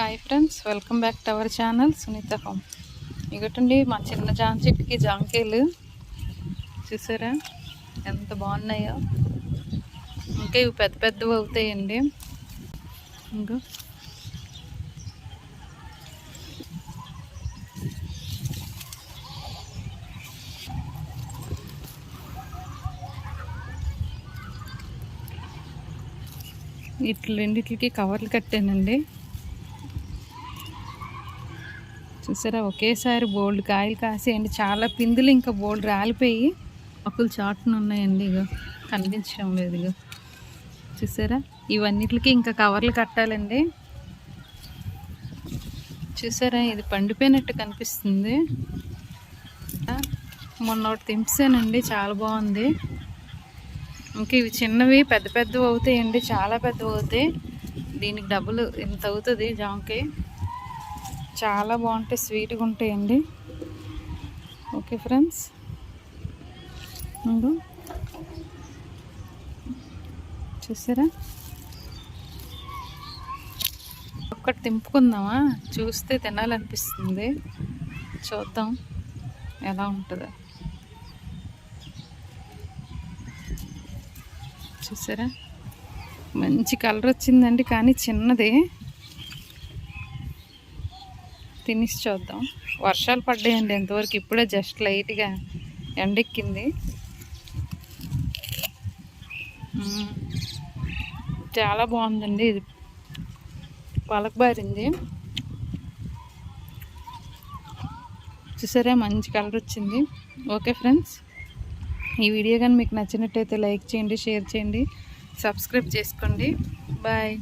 Hi friends welcome back to our channel Sunitha home ఇగటండి మా చిన్న జామ చెట్టుకి జాంకాయలు చూసారా? ఎంత బాగున్నాయో. ఇంకా ఇవి పెద్ద పెద్దవి అవుతాయండి. ఇంకా ఇట్ల రెండిట్లకి కవర్లు కట్టానండి. చూసారా? ఒకేసారి బోల్డ్ కాయలు కాసేయండి. చాలా పిందులు ఇంకా బోల్డ్ రాలిపోయి ఆకులు చాటున ఉన్నాయండి ఇగో. కనిపించడం లేదు ఇగో. చూసారా? ఇవన్నిటికి ఇంకా కవర్లు కట్టాలండి. చూసారా? ఇది పండిపోయినట్టు కనిపిస్తుంది. మొన్న ఒకటి తెంపానండి చాలా బాగుంది. ఇంకా ఇవి చిన్నవి పెద్ద పెద్దవి అవుతాయండి. చాలా పెద్దవి అవుతాయి. దీనికి డబ్బులు ఇంత అవుతుంది జాంకాయ చాలా బాగుంటాయి స్వీట్గా ఉంటాయండి. ఓకే ఫ్రెండ్స్ ఇంకో. చూసారా? ఒక్కటి తింపుకుందామా? చూస్తే తినాలనిపిస్తుంది. చూద్దాం ఎలా ఉంటుందో. చూసారా? మంచి కలర్ వచ్చిందండి కానీ చిన్నది. ఫినిష్ చూద్దాం. వర్షాలు పడ్డాయండి ఎంతవరకు ఇప్పుడే జస్ట్ లైట్గా ఎండెక్కింది. చాలా బాగుందండి ఇది. పలకబారింది చూసారా మంచి కలర్ వచ్చింది. ఓకే ఫ్రెండ్స్ ఈ వీడియో కానీ మీకు నచ్చినట్టయితే లైక్ చేయండి షేర్ చేయండి సబ్స్క్రైబ్ చేసుకోండి. బాయ్